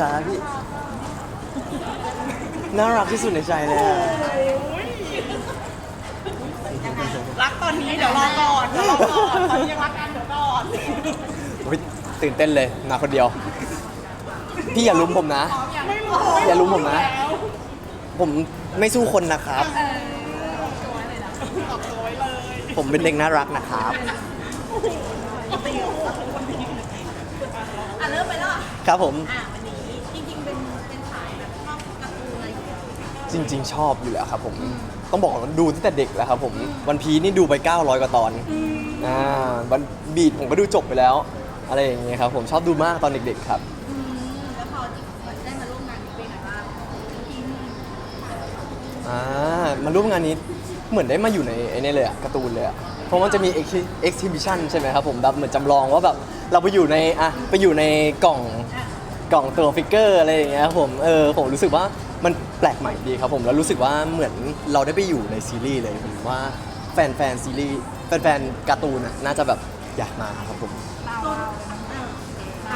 ขอบคุณครับพี่ น่ารักที่สุดในใจเลยอะรักตอนนี้เดี๋ยวรอก่อนเดี๋ยวรอก่อนตอนนี้ยังรักกันเดี๋ยวก่อนอุ๊ยตื่นเต้นเลยมาคนเดียว พี่อย่าลุมผมนะ ไม่รู้อย่าลุมผมนะ ผมไม่สู้คนนะครับ ตอบตัวไว้เลยผมเป็นเด็กน่ารักนะครับ อะเริ่มไปแล้วอะครับผม อะวัน จริง ๆ ชอบอยู่แล้วครับผม ต้องบอกว่าดูตั้งแต่เด็กแล้วครับผมวันพีนี่ดูไป 900 กว่าตอนอ่าวันบีดผมก็ดูจบไปแล้ว อะไรอย่างเงี้ยครับผมชอบดูมากตอนเด็ก ๆ ครับ อืมแล้วพอได้มาร่วมงานนี้เป็นไงบ้างทีมอ่ามาร่วมงานนี้เหมือนได้มาอยู่ในไอ้นี่เลยอะการ์ตูนเลยอะเพราะมันจะมี exhibition ใช่ไหมครับผมแบบเหมือนจำลองว่าแบบเราไปอยู่ในอะไปอยู่ในกล่องกล่องตัวฟิกเกอร์อะไรอย่างเงี้ยครับผมเออผมรู้สึกว่า มันแปลกใหม่ดีครับผมแล้วรู้สึกว่าเหมือนเราได้ไปอยู่ในซีรีส์เลยผมว่าแฟนแฟนๆซีรีส์แฟนแฟนๆการ์ตูนอะน่าจะแบบอยากมาครับผมต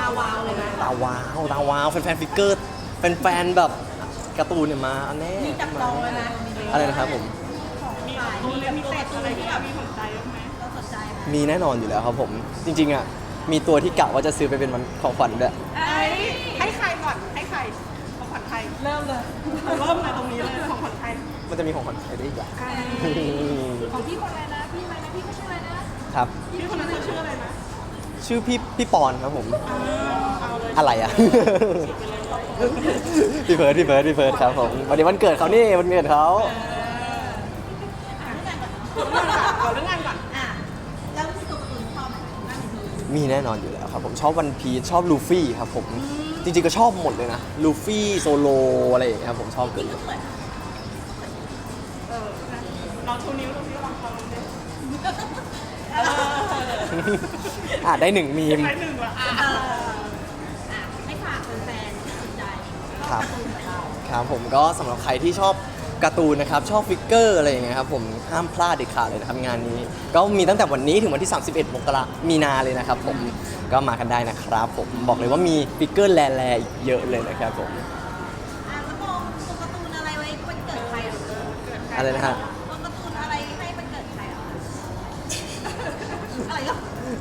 าวาวเลยนะตาวาวตาวาวแฟนแฟนๆฟิกเกอร์แฟนๆแบบการ์ตูนเนี่ยมาอันแน่มีจับจองเลยนะอะไรนะครับผมมีแบบตัวเลมิเต็ดอะไรที่แบบมีสนใจบ้างไหมเราสนใจไหมมีแน่นอนอยู่แล้วครับผม จริงๆอะมีตัวที่กะว่าจะซื้อไปเป็นมันของขวัญด้วย เริ่มเลยเริ่มเลยตรงนี้เลยของขวัญใครมันจะมีของขวัญใครได้อีกอะของพี่คนอะไรนะพี่อะไรนะพี่ไม่ใช่อะไรนะครับ พี่คนนั้นเขาชื่ออะไรนะชื่อพี่พี่ปอนครับผมเอาเลยอะไรอะ พี่เฟิร์สพี่เฟิร์สพี่เฟิร์สครับผมวันนี้วันเกิดเขานี่วันเกิดเขาขอเรื่องงานก่อนอะแล้วพี่ตัวการ์ตูนชอบไหมน่าจะดูมีแน่นอนอยู่แล้วครับผมชอบวันพีชชอบลูฟี่ครับผม จริงๆก็ชอบหมดเลยนะลูฟี่โซโลอะไรอย่างเงี้ยครับผมชอบเกินก็เหมือนเออลองชูนิ้วดูนิ้วลองฟังดูอะได้หนึ่งมีมใช้หนึ่งละอะเอออะให้ฝากแฟนๆที่สนใจชอบการ์ตูนเหมือนเรา ครับผมก็สำหรับใครที่ชอบ การ์ตูนนะครับ ชอบฟิกเกอร์อะไรอย่างเงี้ยครับผมห้ามพลาดเด็ดขาดเลยนะครับงานนี้ ก็มีตั้งแต่วันนี้ถึงวันที่ 31มกรามีนาเลยนะครับผมก็มากันได้นะครับผมบอกเลยว่ามีฟิกเกอร์แลๆอีกเยอะเลยนะครับผมอะแล้วมองตัวการ์ตูนอะไรไว้วันเกิดใครเหรอเกิดใครอะไรนะฮะ ตัวการ์ตูนอะไรให้วันเกิดใครเหรออะไรเหรอ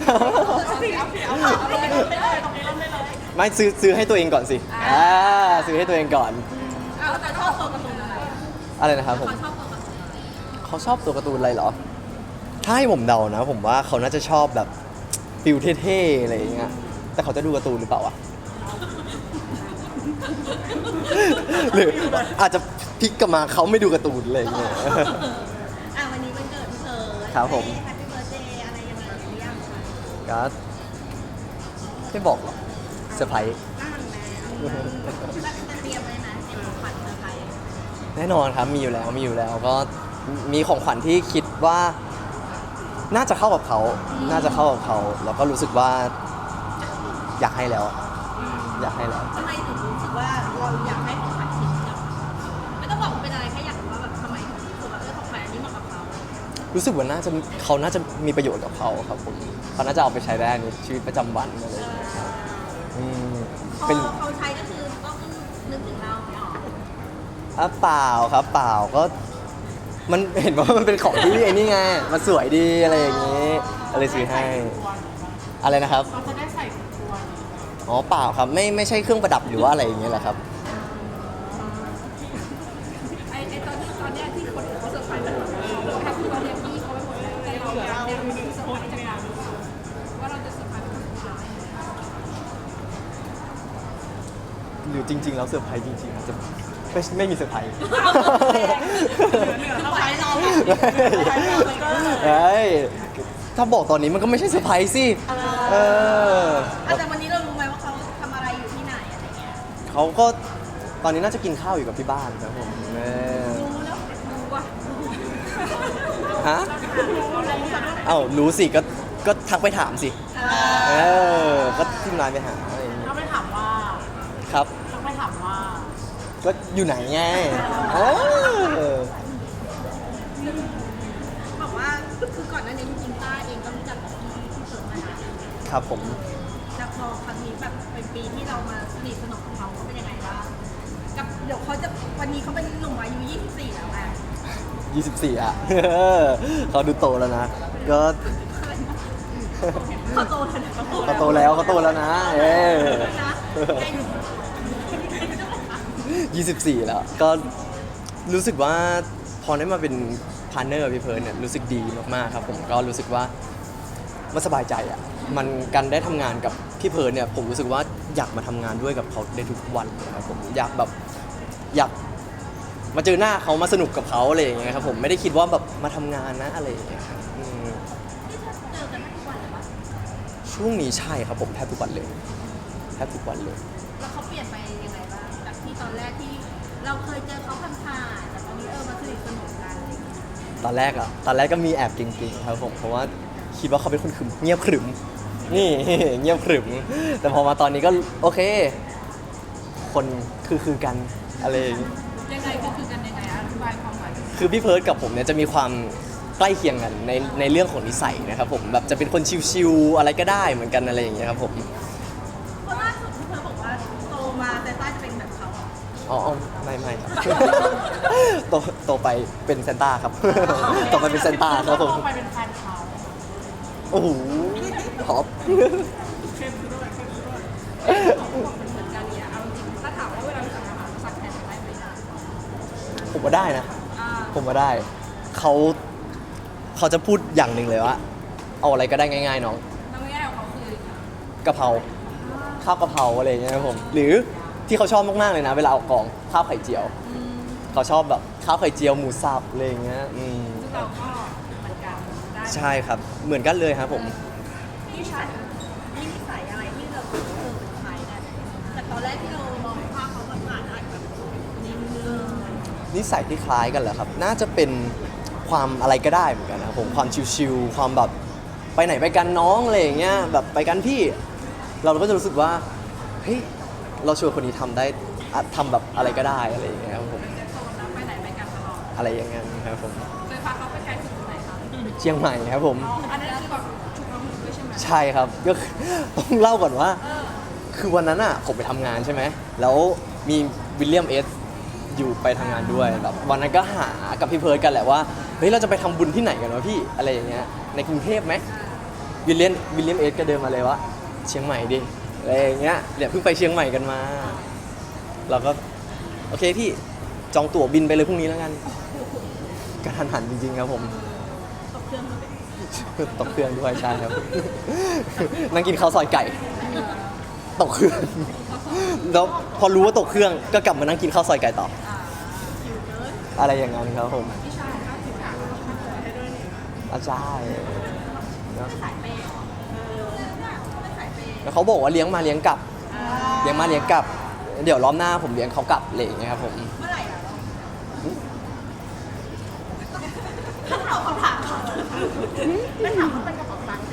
เอาสิเอาสิเอาสิเอาลงไปเลยตรงนี้ลงไปเลยไม่ซื้อซื้อให้ตัวเองก่อนสิอ่าซื้อให้ตัวเองก่อนอ้าวแล้วเขาชอบตัวการ์ตูนอะไร อะอะไรนะครับผม เขาชอบตัวการ์ตูนอะไรเขาชอบตัวการ์ตูนอะไรเหรอ ถ้าให้ผมเดานะ ผมว่าเขาน่าจะชอบแบบฟิลเท่ๆอะไรอย่างเงี้ย แต่เขาจะดูการ์ตูนหรือเปล่าวะ หรืออาจจะพลิกกลับมาเขาไม่ดูการ์ตูนอะไรอย่างเงี้ย อะวันนี้วันเกิดพี่เธอครับผม แฮปปี้เบิร์ดเดย์อะไรยังไงหรือยังก็ไม่บอกหรอกเซอร์ไพรส์นั่นแหละจะเต น่นอนครับมีอยู่แล้วมีอยู่แล้วก็มีของขวัญที่คิดว่า น่าจะเข้ากับเขา น่าจะเข้ากับเขา แล้วก็รู้สึกว่าอยากให้แล้วอยากให้แล้ว ทำไมถึงรู้สึกว่าเราอยากให้ของขวัญชิ้นนี้กับไม่ต้องบอกว่าเป็นอะไรแค่อยากรู้ว่าแบบทำไมถึงรู้สึกว่าเออของขวัญอันนี้เหมาะกับเขารู้สึกว่าน่าจะเขาน่าจะมีประโยชน์กับเขาครับผมเขาน่าจะเอาไปใช้ได้ในชีวิตประจำวันอะไรอย่างเงี้ยครับอืมพอเป็น เขาใช้ก็คือ อะเปล่าครับเปล่าก็ มันเห็นว่ามันเป็นของที่ไอ้นี่ไงมันสวยดีอะไรอย่างงี้อะไรซื้อให้ อะไรนะครับ เราจะได้ใส่ตัวอ๋อเปล่าครับไม่ไม่ใช่เครื่องประดับหรือว่าอะไรอย่างเงี้ยแหละครับ ไอ้ไอ้ตอนที่ตอนเนี้ยที่คนอื่นเขาเซอร์ไพรส์มันเราแฮปปี้เบิร์ดเดย์พี่เขาไปหมดแล้วแต่เราแบบเนี่ยมันคือเซอร์ไพรส์จากเราว่าเราจะเซอร์ไพรส์เป็นครั้งสุดท้ายหรือจริง ๆ แล้วเซอร์ไพรส์จริงๆอาจจะ ไม่ไม่มีเซอร์ไพรส์ เหนือเราไปเราเฮ้ย ถ้าบอกตอนนี้มันก็ไม่ใช่เซอร์ไพรส์สิ เออ แต่วันนี้เรารู้ไหมว่าเขาทำอะไรอยู่ที่ไหนอะไรเงี้ยเขาก็ตอนนี้น่าจะกินข้าวอยู่กับที่บ้านครับผมเออรู้แล้วรู้ว่าฮะ เอ้ารู้สิก็ก็ทักไปถามสิ เออ ก็ที่ร้านไปหา ก็อยู่ไหนไงเออบอกว่าคือก่อนหน้านี้จริงๆต้าเองก็รู้จักกับพี่พี่เฟิร์นมานานครับผมแต่พออครั้งนี้แบบเป็นปีที่เรามาสนิทสนมกับเขาเขาเป็นยังไงบ้างกับเดี๋ยวเขาจะวันนี้เขาเป็นหนุ่มอายุ 24 แล้วไง24 อะ เขาดูโตแล้วนะ ก็เขาโตแล้วนะเขาโตแล้วเขาโตแล้วนะ เออ นะใจหนู 24 แล้ว ก็รู้สึกว่าพอได้มาเป็นพาร์เนอร์พี่เพิร์นเนี่ยรู้สึกดีมากๆครับผมก็รู้สึกว่ามันสบายใจอะมันการได้ทำงานกับพี่เพิร์นเนี่ยผมรู้สึกว่าอยากมาทำงานด้วยกับเขาได้ทุกวันเลยครับผมอยากแบบอยากมาเจอหน้าเขามาสนุกกับเขาอะไรอย่างเงี้ยครับผมไม่ได้คิดว่าแบบมาทำงานนะอะไรอย่างเงี้ยครับอืมที่เธอเจอกันทุกวันเหรอวะช่วงนี้ใช่ครับผมแทบทุกวันเลยแทบทุกวันเลย แรกที่เราเคยเจอเขาผ่านๆแต่ตอนนี้เออมาสนิทสนมกันอะไรอย่างเงี้ยตอนแรกอะตอนแรกก็มีแอบเก่งๆครับผมเพราะว่าคิดว่าเขาเป็นคนขรึมเงียบขรึม นี่ เงียบขรึม แต่พอมาตอนนี้ก็โอเค คนคือคือกันอะไรอย่างงี้ยังไงก็คือกันยังไงอะอธิบายความหมายคือพี่เพิร์ดกับผมเนี่ยจะมีความใกล้เคียงกันในในเรื่องของนิสัยนะครับผมแบบจะเป็นคนชิวๆอะไรก็ได้เหมือนกันอะไรอย่างเงี้ยครับผม อ๋อไม่ไม่ครับโตโตไปเป็นเซนต้าครับโตไปเป็นเซนต้าครับผมไปเป็นแฟนเขาโอ้โหท็อปเข้มด้วยเข้มด้วยเหมือนกันเนี่ยเอาจริงถ้าถามว่าเวลาไปสั่งอาหารสั่งแทนได้ไหมผมว่าได้นะ ผมว่าได้เขาเขาจะพูดอย่างหนึ่งเลยว่าเอาอะไรก็ได้ง่ายๆน้องน้ำง่ายของเขาคือกะเพราข้าวกะเพราอะไรอย่างเงี้ยครับผม หรือ ที่เขาชอบมากๆเลยนะ เวลาออกกองข้าวไข่เจียว อืมเขาชอบแบบข้าวไข่เจียวหมูสับอะไรอย่างเงี้ยอืมซึ่งเราก็เหมือนกันได้ใช่ครับ เหมือนกันเลยครับผมนิสัยนี่นิสัยอะไรที่เราเออเป็นใครเนี่ยแต่ตอนแรกที่เรามองภาพเขาผ่านๆอาจแบบนี่เออนิสัยที่คล้ายกันเหรอครับ น่าจะเป็นความอะไรก็ได้เหมือนกันนะครับผมความชิวๆความแบบไปไหนไปกันน้องอะไรอย่างเงี้ยแบบไปกันพี่ เราก็จะรู้สึกว่าเฮ้ย เราชวนคนนี้ทำได้อะทำแบบอะไรก็ได้อะไรอย่างเงี้ยครับผมเป็นโซนนะไปไหนไปกันตลอดอะไรอย่างเงี้ยครับผมเคยพาเขาไปไกลสุดตรงไหนคะเชียงใหม่ครับผมอันนั้นคือแบบฉุกระหุกด้วยใช่ไหมใช่ครับก็คือ ต้องเล่าก่อนว่า เออคือวันนั้นอะผมไปทำงานใช่ไหม แล้วมีวิลเลียมเอสอยู่ไปทำงานด้วยแบบวันนั้นก็หากับพี่เพิร์ดกันแหละว่า เฮ้ย เราจะไปทำบุญที่ไหนกันวะพี่ อะไรอย่างเงี้ย ในกรุงเทพไหมวิลเลียมวิลเลียมเอสก็เดินมาเลยว่า เชียงใหม่ดิ อะไรอย่างเงี้ยเดี๋ยวเพิ่งไปเชียงใหม่กันมา เราก็โอเคพี่จองตั๋วบินไปเลยพรุ่งนี้แล้วกันกระทันหันจริงๆครับผม ตกเครื่องเลยตกเครื่องด้วยใช่ครับ นั่งกินข้าวซอยไก่ ตกเครื่องแล้วพอรู้ว่าตกเครื่องก็กลับมานั่งกินข้าวซอยไก่ต่อ อ่าคิวเกินอะไรอย่างนั้นครับผมพี่ชายข้าวผิวขาวอาจารย์นะสายเปย์ แล้วเขาบอกว่าเลี้ยงมาเลี้ยงกลับอ่าเลี้ยงมาเลี้ยงกลับ เดี๋ยวรอบหน้าผมเลี้ยงเขากลับอะไรอย่างเงี้ยครับผมเมื่อไหร่อะเราถามคำถามเขาไม่ถามว่าเป็นกระเป๋าตังค์ไหม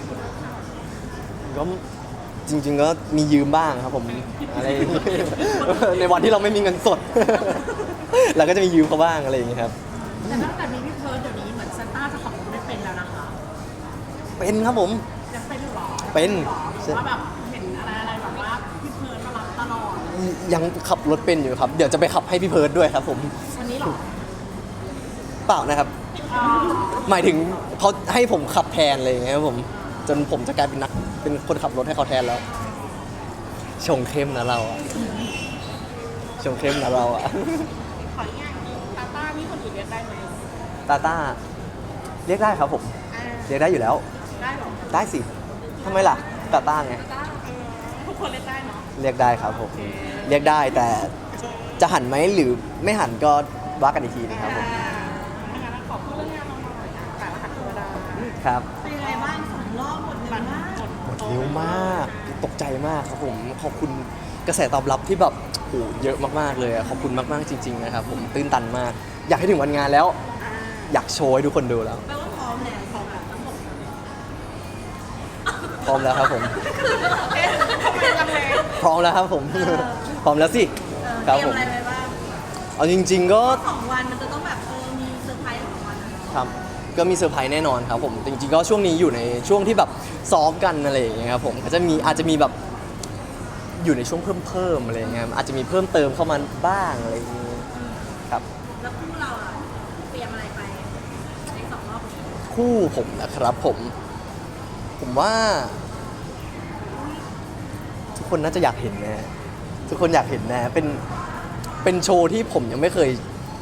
ก็จริง ๆ ก็มียืมบ้างครับผมอะไรอย่างเงี้ยในวันที่เราไม่มีเงินสด เราก็จะมียืมเขาบ้างอะไรอย่างเงี้ยครับ แต่ตั้งแต่มีพี่เพิร์ดเดี๋ยวนี้เหมือนซันต้าจะขับรถไม่เป็นแล้วนะคะ เป็นครับผม จะเป็นหรอเป็นว่าแบบเห็นอะไยังขับรถเป็นอยู่ครับ เดี๋ยวจะไปขับให้พี่เพิร์ดด้วยครับผมวันนี้หรอเปล่านะครับ อ่าหมายถึงเขาให้ผมขับแทนอะไรอย่างเงี้ยครับผม จนผมจะกลายเป็นนักเป็นคนขับรถให้เขาแทนแล้ว ชงเข้มนะเราอะชงเข้มนะเราอะขออนุญาตตาต้านี่คนอื่นเรียกได้ไหมตาต้าเรียกได้ครับผม อ่าเรียกได้อยู่แล้ว ได้เหรอได้สิทำไมล่ะตาต้าไงเออทุกคนเรียกได้เนาะ เรียกได้ครับผมเรียกได้แต่จะหันไหมหรือไม่หันก็ว่ากันอีกทีนะครับผมอ่าถ้างั้นขอพูดเรื่องงานเราหน่อยอะแต่รหัสเทวดาครับ เป็นยังไงบ้างสองรอบหมดเลยมันมากกดหมดเร็วมากตกใจมากครับผมขอบคุณกระแสตอบรับที่แบบโอ้โหเยอะมากๆเลยอะขอบคุณมากๆจริง ๆ นะครับผมตื้นตันมาก อยากให้ถึงวันงานแล้วอ่าอยากโชว์ให้ทุกคนดูแล้วแปลว่าพร้อมแล้วพร้อมแล้วทั้งหมดพร้อมแล้วครับผมเอ๊ะทำไมลังเล พร้อมแล้วครับผม พร้อมแล้วสิครับเตรียผมม อะไรไว้บ้างเอาจริง ๆ ก็ สองวันมันจะต้องแบบเออมีเซอร์ไพรส์สองวันอะเนาะครับก็มีเซอร์ไพรส์แน่นอนครับผมจริงๆก็ช่วงนี้อยู่ในช่วงที่แบบซ้อมกันอะไรอย่างเงี้ยครับผมก็จะมีอาจจะมีแบบอยู่ในช่วงเพิ่มเพิ่มๆอะไรเงี้ยอาจจะมีเพิ่มเติมเข้ามาบ้างอะไรอย่างงี้ครับแล้วคู่เราอะเตรียมอะไรไปในสองรอบนี้คู่ผมนะครับผม ผมว่าทุก คนน่าจะอยากเห็นแน่ทุกคนอยากเห็นแน่เป็นเป็นโชว์ที่ผมยังไม่เคย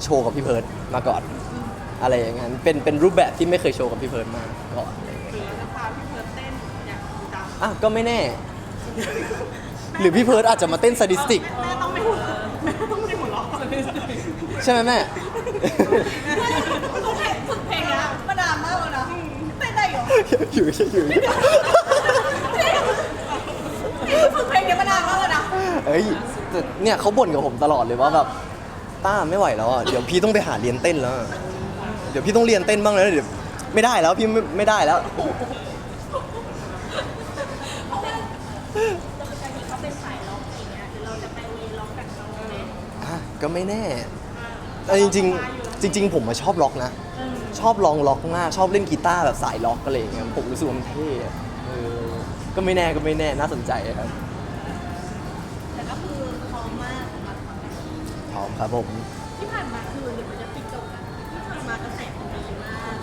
โชว์กับพี่เพิร์ดมาก่อน อะไรอย่างนั้นเป็นเป็นรูปแบบที่ไม่เคยโชว์กับพี่เพิร์ดมาก่อนอะไรอย่างเงี้ยหรือจะพาพี่เพิร์ดเต้นอยากดูดังอะก็ไม่แน่ หรือพี่เพิร์ดอาจจะมาเต้นซาดิสติก แม่ต้องไม่หัวเราะแม่ต้องไม่หัวเราะใช่ไหมแม่เขาฝึกเพลงเนี้ยมานานมากแล้วนะเต้นได้เหรอ อยู่อยู่ ฝึกเพลงเนี้ยมานานมากแล้วนะเอ้ยแต่เนี่ยเขาบ่นกับผมตลอดเลยว่าแบบต้าไม่ไหวแล้วอะเดี๋ยวพี่ต้องไปหาเรียนเต้นแล้วอะเดี๋ยวพี่ต้องเรียนเต้นบ้างแล้วเดี๋ยวไม่ได้แล้วพี่ไม่ไม่ได้แล้ว เพราะว่าเราจะมีเขาเป็นสายร้องอย่างเงี้ยหรือเราจะไปเวรร้องกับเขาไหมอะก็ไม่แน่แต่จริงๆจริง ๆ ผมมาชอบล็อกนะ ชอบลองล็อกมาก ชอบเล่นกีตาร์แบบสายล็อกอะไรอย่างเงี้ยผมรู้สึกว่ามันเท่อะเออ ก็ไม่แน่ก็ไม่แน่น่าสนใจครับแต่ก็คือพร้อมมากสำหรับความเป็นพร้อมครับผมที่ผ่านมาคือเดี๋ยวมันจะปิดจบกันที่ผ่านมากระแสมันดีมาก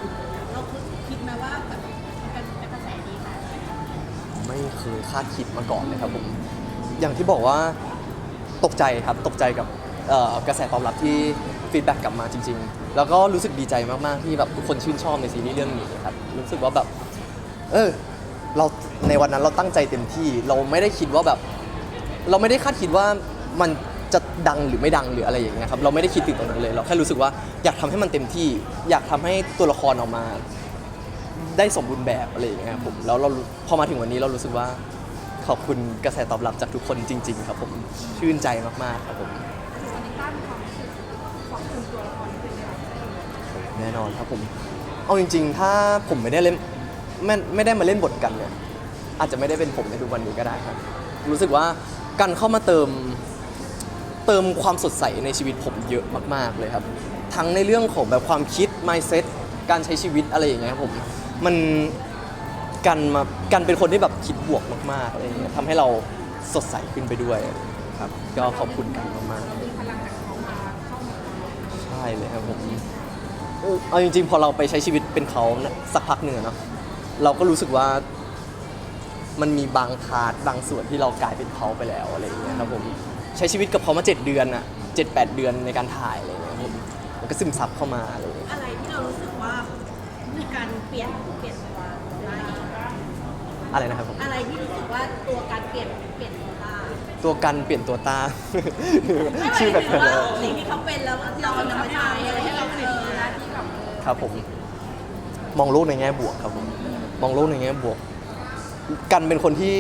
เราคือคิดไหมว่าแบบมันเป็นกระแสดีขนาดไหนไม่เคยคาดคิดมาก่อนเลยครับผมอย่างที่บอกว่าตกใจครับตกใจกับเอ่อกระแสตอบรับที่ฟีดแบ็กกลับมาจริง ๆ แล้วก็รู้สึกดีใจมากๆที่แบบทุกคนชื่นชอบในซีรีส์เรื่องนี้ครับรู้สึกว่าแบบเออ เราในวันนั้นเราตั้งใจเต็มที่ เราไม่ได้คิดว่าแบบ เราไม่ได้คาดคิดว่ามันจะดังหรือไม่ดังหรืออะไรอย่างเงี้ยครับเราไม่ได้คิดถึงตรงนั้นเลย เราแค่รู้สึกว่าอยากทำให้มันเต็มที่ อยากทำให้ตัวละครออกมา ได้สมบูรณ์แบบอะไรอย่างเงี้ยครับผมแล้วเราพอมาถึงวันนี้เรารู้สึกว่าขอบคุณกระแสตอบรับจากทุกคนจริง ๆ ครับผมชื่นใจมากๆครับผมตอนนี้ตั้งความรู้สึกของคุณตัวละครเป็นยังไงแน่นอนครับผม เอาจริง ๆ ถ้าผมไม่ได้เล่น ไม่ไม่ได้มาเล่นบทกันเนี่ยอาจจะไม่ได้เป็นผมในทุกวันนี้ก็ได้ครับ รู้สึกว่ากันเข้ามาเติมเติมความสดใสในชีวิตผมเยอะมาก ๆเลยครับ ทั้งในเรื่องของแบบความคิด mindset การใช้ชีวิตอะไรอย่างเงี้ยครับผมมันกันมากันเป็นคนที่แบบคิดบวกมากๆอะไรอย่างเงี้ยทำให้เราสดใสขึ้นไปด้วยครับ ก็ขอบคุณกันมากๆมีพลังจากเขามาเข้ามาใช่เลยครับผมเออเอาจริงๆ พอเราไปใช้ชีวิตเป็นเขานะสักพักหนึ่งอะเนาะ เราก็รู้สึกว่า มันมีบางพาร์ทบางส่วนที่เรากลายเป็นเขาไปแล้วอะไรอย่างเงี้ยครับผมใช้ชีวิตกับเขามาเจ็ดเดือนอะเจ็ดแปดเดือนในการถ่ายอะไรอย่างเงี้ยครับผมมันก็ซึมซับเข้ามาอะไรอย่างเงี้ยอะไรที่เรารู้สึกว่ามีการเปลี่ยนเปลี่ยนตัวได้อะไรนะครับผมอะไรที่รู้สึกว่าตัวการเปลี่ยนเปลี่ยนตัวได้ตัวกันเปลี่ยนตัวตา ชื่อแบบว่านั้นสิ่งที่เขาเป็นแล้วเรานำมาใช้อะไรให้เราเป็นหน้าที่แบบเออครับผม มองโลกในแง่บวกครับผม มองโลกในแง่บวก กันเป็นคนที่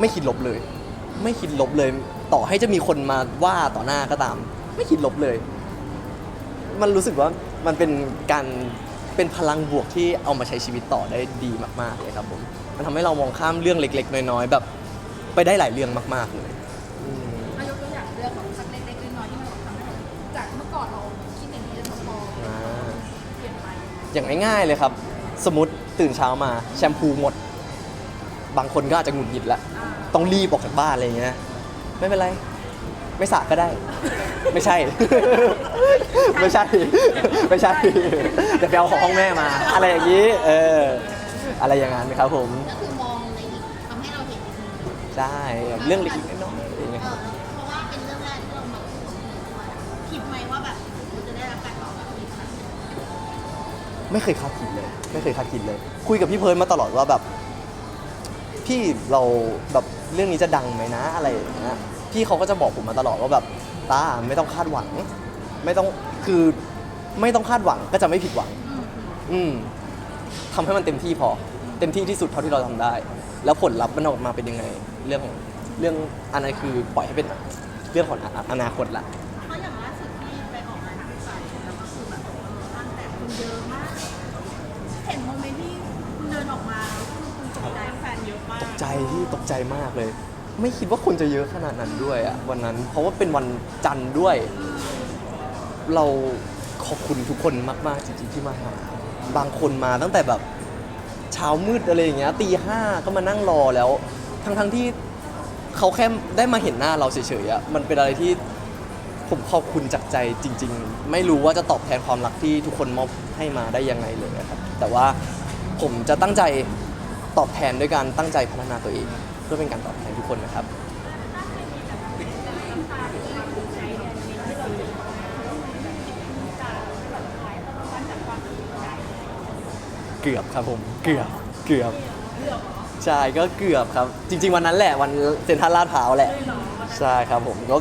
ไม่คิดลบเลย ไม่คิดลบเลย ต่อให้จะมีคนมาว่าต่อหน้าก็ตาม ไม่คิดลบเลย มันรู้สึกว่ามันเป็นการเป็นพลังบวกที่เอามาใช้ชีวิตต่อได้ดีมากๆเลยครับผมมันทำให้เรามองข้ามเรื่องเล็ก ๆ น้อยๆแบบ ไปได้หลายเรื่องมาก ๆเลยอืมอายกตัวอย่างเรื่องของสักเล็กๆน้อยๆที่มันทำให้เราจากเมื่อก่อนเราคิดอย่างนี้แล้วพออ่าเปลี่ยนไปอย่างง่ายๆเลยครับ สมมติ ตื่นเช้ามาแชมพูหมด บางคนก็อาจจะหงุดหงิดละอ่าต้องรีบออกจากบ้านอะไรอย่างเงี้ยไม่เป็นไร ไม่สระก็ได้ ไม่ใช่ ไม่ใช่ ไม่ใช่เดี๋ยวไปเอาของห้องแม่มา อะไรอย่างนี้ เออ อะไรอย่างนั้นครับผม ก็คือมองในอีกทำให้เราเห็นอีกมุมใช่แบบเรื่องเล็กๆน้อยๆอะไรอย่างเงี้ย เออเพราะว่าเป็นเรื่องแรกที่เรามาพูดด้วยคิดไหมว่าแบบมันจะได้รับการตอบรับที่ดีขนาดนี้ไม่เคยคาดคิดเลย ไม่เคยคาดคิดเลย คุยกับพี่เพิร์นมาตลอดว่าแบบ พี่เราแบบเรื่องนี้จะดังไหมนะอะไรอย่างเงี้ยพี่เขาก็จะบอกผมมาตลอดว่าแบบตาไม่ต้องคาดหวัง ไม่ต้องคือไม่ต้องคาดหวังก็จะไม่ผิดหวัง อืมทำให้มันเต็มที่พอ เต็มที่ที่สุดเท่าที่เราทำได้ แล้วผลลัพธ์มันออกมาเป็นยังไง เรื่องเรื่องอันนั้นคือปล่อยให้เป็นเรื่องของออนาคตละ ที่ตกใจมากเลย ไม่คิดว่าคนจะเยอะขนาดนั้นด้วยอะวันนั้น เพราะว่าเป็นวันจันทร์ด้วย เราขอบคุณทุกคนมาก ๆ จริง ๆ ที่มาหา บางคนมาตั้งแต่แบบเช้ามืดอะไรอย่างเงี้ยตีห้าก็มานั่งรอแล้ว ทั้งๆที่เขาแค่ได้มาเห็นหน้าเราเฉยๆอะมันเป็นอะไรที่ผมขอบคุณจากใจจริง ๆ ไม่รู้ว่าจะตอบแทนความรักที่ทุกคนมอบให้มาได้ยังไงเลยครับ แต่ว่าผมจะตั้งใจ ตอบแทนด้วยการตั้งใจพัฒนาตัวเอง เพื่อเป็นการตอบแทนทุกคนนะครับ เกือบครับผมเกือบเกือบใช่ก็เกือบครับ จริง ๆ วันนั้นแหละวันเซ็นทรัลลาดพร้าวแหละใช่ครับผมก็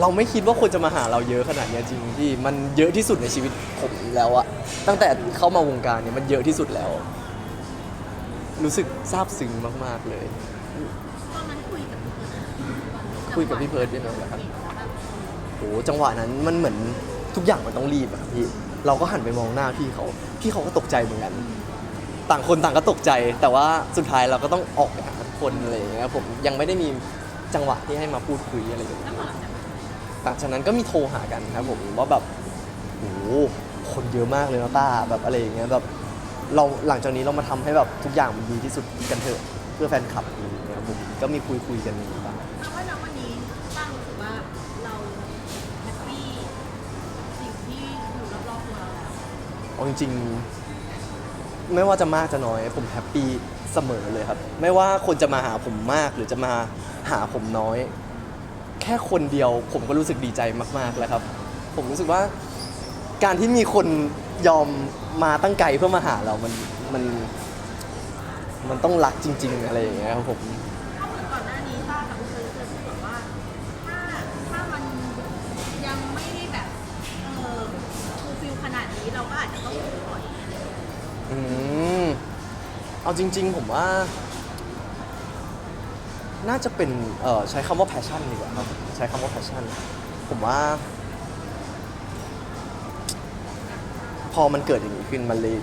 เราไม่คิดว่าคนจะมาหาเราเยอะขนาดนี้จริงที่มันเยอะที่สุดในชีวิตผมแล้วอะตั้งแต่เข้ามาวงการเนี่ยมันเยอะที่สุดแล้ว รู้สึกซาบซึ้งมากๆเลย ตอนนั้นคุยกับคุยกับพี่เพิร์ดด้วยไหมครับโอ้จังหวะนั้นมันเหมือนทุกอย่างมันต้องรีบอะครับพี่ เราก็หันไปมองหน้าพี่เขา พี่เขาก็ตกใจเหมือนกัน ต่างคนต่างก็ตกใจ แต่ว่าสุดท้ายเราก็ต้องออกไปหาทุกคนอะไรอย่างเงี้ยผมยังไม่ได้มีจังหวะที่ให้มาพูดคุยอะไรอย่างเงี้ยหลังจากนั้นก็มีโทรหากันครับผมว่าแบบโอ้โหคนเยอะมากเลยนะต้าแบบอะไรอย่างเงี้ยแบบ เราหลังจากนี้เรามาทำให้แบบทุกอย่างมันดีที่สุดกันเถอะเพื่อแฟนคลับอะไรอย่างเงี้ยผมก็มีคุยคุยๆกันบ้างแปลว่าณวันนี้ตั้งรู้สึกว่าเราแฮปปี้สิ่งที่อยู่รอบๆตัวเราแล้วเอาจริงๆไม่ว่าจะมากจะน้อย ผมแฮปปี้เสมอเลยครับ ไม่ว่าคนจะมาหาผมมากหรือจะมาหาผมน้อย แค่คนเดียวผมก็รู้สึกดีใจมากๆแล้วครับ ผมรู้สึกว่าการที่มีคน ยอมมาตั้งไกลเพื่อมาหาเรา มัน มัน มันต้องรักจริง ๆ อะไรอย่างเงี้ยครับผม ถ้าเหมือนก่อนหน้านี้ต้ากับเคยเคยพูดแบบว่า ถ้าถ้ามันยังไม่ได้แบบเออฟูลฟิลขนาดนี้เราก็อาจจะต้องปล่อยอืม เอาจริง ๆ ผมว่า น่าจะเป็น เอ่อใช้คำว่า passion ดีกว่าครับ ใช้คำว่า passion ผมว่า พอมันเกิดอย่างนี้ขึ้นมันเลย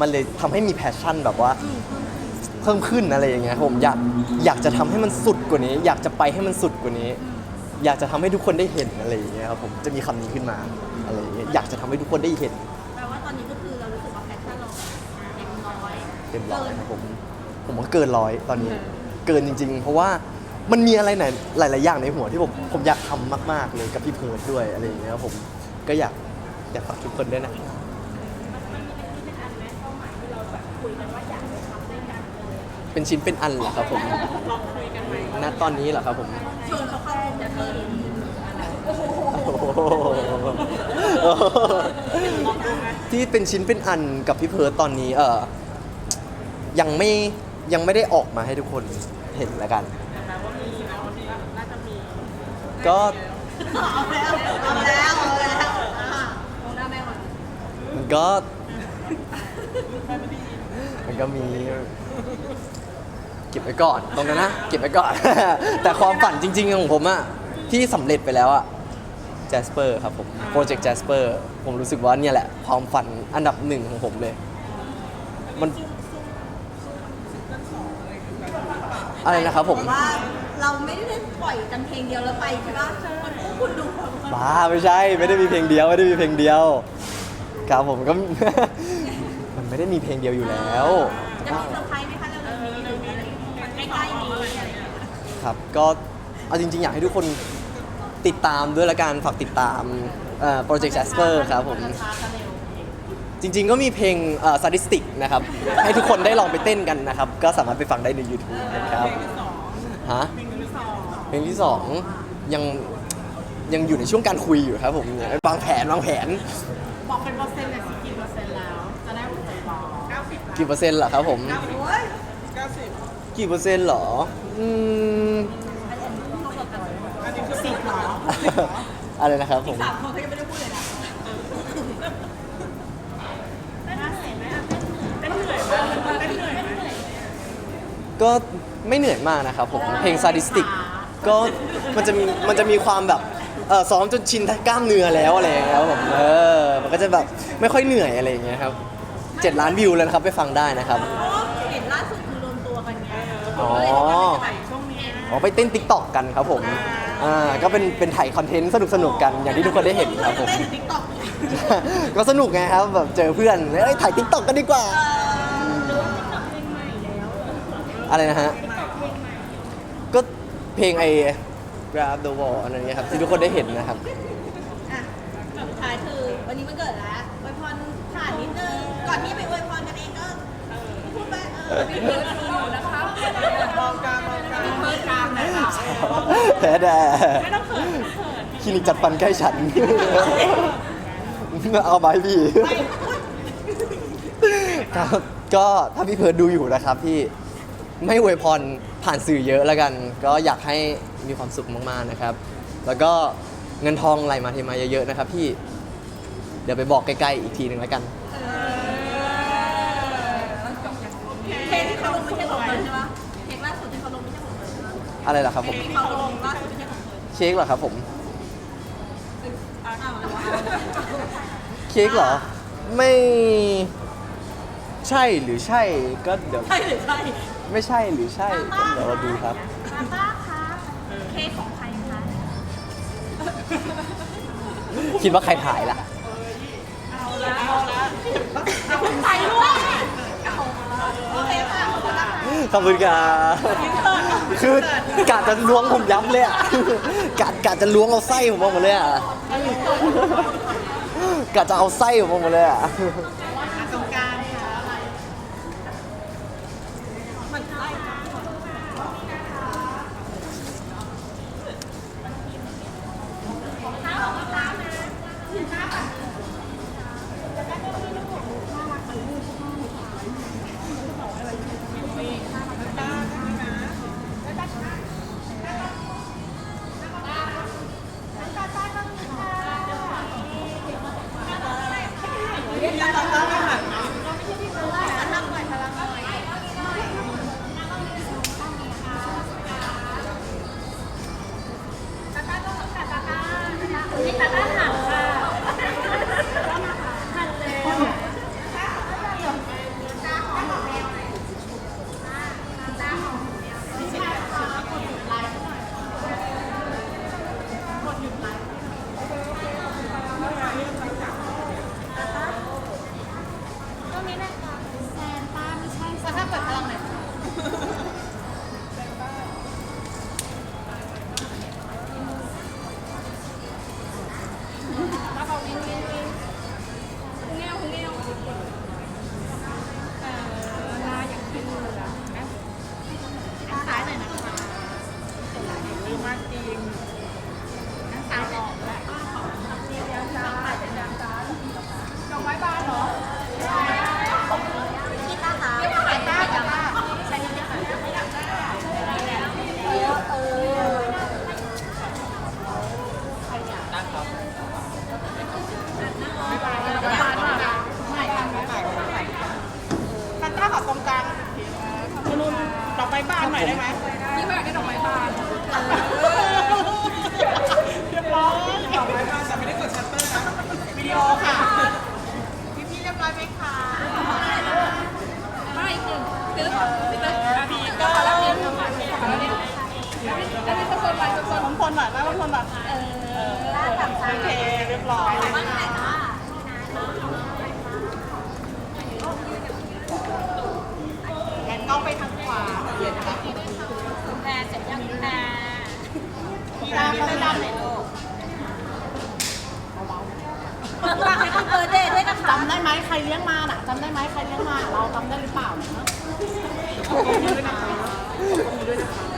มันเลยทำให้มี passion แบบว่าเพิ่มขึ้นอะไรอย่างเงี้ยผมอยากอยากจะทำให้มันสุดกว่านี้ อยากจะไปให้มันสุดกว่านี้ อยากจะทำให้ทุกคนได้เห็นอะไรอย่างเงี้ยครับผมจะมีคำนี้ขึ้นมาอะไรอย่างเงี้ยอยากจะทำให้ทุกคนได้เห็นแปลว่าตอนนี้ก็คือเรารู้สึกว่าแพชชั่นเราเต็มร้อยเต็มร้อยครับผมผมว่าเกินร้อยตอนนี้ เกินจริง ๆ เพราะว่ามันมีอะไรไหนหลาย ๆ อย่างในหัวที่ผมผมอยากทำมาก ๆ เลยกับพี่เพิร์ดด้วยอะไรอย่างเงี้ยครับผมก็อยากอยากฝากทุกคนด้วยนะครับ เป็นชิ้นเป็นอันเหรอครับผมณตอนนี้เหรอครับผมชวนเขาเข้าวงจะเธอโอ้โหที่เป็นชิ้นเป็นอันกับพี่เพิร์ดตอนนี้เออยังไม่ยังไม่ได้ออกมาให้ทุกคนเห็นแล้วกัน ก็เอาแล้วเอาแล้วเอาแล้วอะมองหน้าแม่ก่อนมันก็มันก็มี เก็บไว้ก่อนตรงนั้นนะเก็บไว้ก่อน แต่ความฝันจริง ๆ ของผมอะที่สำเร็จไปแล้วอะ Jasper ครับผมโปรเจกต์ Jasper ผมรู้สึกว่าเนี่ยแหละ ความฝันอันดับหนึ่งของผมเลย มันอะไรนะครับผม ว่าเราไม่ได้ปล่อยกันเพลงเดียวแล้วไปใช่ปะมันพวกคุณดูบ้าไม่ใช่ไม่ได้มีเพลงเดียวไม่ได้มีเพลงเดียวครับผมก็ มันไม่ได้มีเพลงเดียวอยู่แล้ว จะมีเซอร์ไพร ครับ ก็เอาจริง ๆ อยากให้ทุกคนติดตามด้วยละกันฝากติดตามโปรเจกต์ Jasper ครับผม จริง ๆ ก็มีเพลงซาดิสติกนะครับ ให้ทุกคนได้ลองไปเต้นกันนะครับ ก็สามารถไปฟังได้ใน YouTube นะครับฮะเพลงที่สองยังยังอยู่ในช่วงการคุยอยู่ครับผมวางแผนวางแผน บอกเป็นเปอร์เซ็นต์เลยสิกี่เปอร์เซ็นต์แล้ว จะได้ผลตอบเก้าสิบกี่เปอร์เซ็นต์เหรอครับผมโอ้ยเก้าสิบกี่เปอร์เซ็นต์เหรอ อืมอันนี้คือสิบเหรออะไรนะครับผม สามคนเขายังไม่ได้พูดเลยนะได้เหนื่อยไหมได้เหนื่อยไหมก็ไม่เหนื่อยมากนะครับผมเพลงซาดิสติกก็มันจะมีมันจะมีความแบบเออซ้อมจนชินกล้ามเนื้อแล้วอะไรอย่างเงี้ยครับผมเออมันก็จะแบบไม่ค่อยเหนื่อยอะไรอย่างเงี้ยครับเจ็ดล้านวิวแล้วนะครับไปฟังได้นะครับเพ อ๋อไปเต้นติ๊กต็อกกันครับผมอ่าก็เป็นเป็นถ่ายคอนเทนต์สนุกสนุกๆกันอย่างที่ทุกคนได้เห็นครับผมเต้นติ๊กต็อกก็สนุกไงครับแบบเจอเพื่อนเอ้ยถ่ายติ๊กต็อกกันดีกว่า อะไรนะฮะ ก็เพลงไอ้ Grab the Wall อันนี้ครับที่ทุกคนได้เห็นนะครับ อะสุดท้ายคือวันนี้มันเกิดแล้วอวยพรผ่านนิดนึง ก่อนที่ไปอวยพรกันเองก็พูดไปเออมีเพิร์ดดูอยู่นะคะมองกลางมองกลาง แพ้แด่ไม่ต้องเขินไม่ต้องเขินคลินิกจัดฟันใกล้ฉัน เอาไปพี่ครับก็ถ้าพี่เพิร์ดดูอยู่นะครับพี่ไม่อวยพรผ่านสื่อเยอะแล้วกัน ก็อยากให้มีความสุขมากๆนะครับ แล้วก็เงินทองไหลมาเทมาเยอะๆนะครับพี่ เดี๋ยวไปบอกใกล้ๆอีกทีหนึ่งแล้วกัน อะไรล่ะครับผมที่เขาลงล่าสุดไม่ใช่ของเพิร์ดเค้กเหรอครับผมอ้าวอะไรวะเค้กเหรอ ไม่ใช่หรือใช่ก็เดี๋ยว ใช่หรือใช่ไม่ใช่หรือใช่ก็เดี๋ยวเราดูครับป้าป้าคะเค้กของใครคะคิดว่าใครถ่ายล่ะ เอาละเอาละเอาใส่ด้ว ขอบคุณครับคือกาจะล้วงผมยับเลยอะกะกาจะล้วงเอาไส้ผมออกมาเลยอะกาจะเอาไส้ผมออกมาเลยอะ เรียบร้อยแอนกล้องไปทางขวาเยวนะคะแพรเสร็จยังแพรพี่ดาวพี่ดาวไหนลูกฝากให้คุณเบิร์ดเดย์ด้วยนะคะจำได้ไหมใครเลี้ยงมาน่ะจำได้ไหมใครเลี้ยงมา เราจำได้หรือเปล่าเนี่ยพี่ต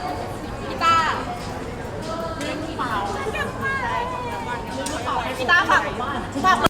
เลี้ยงหรือเปล่าเลี้ยงหรือเปล่าพี่ตาฝากฝาก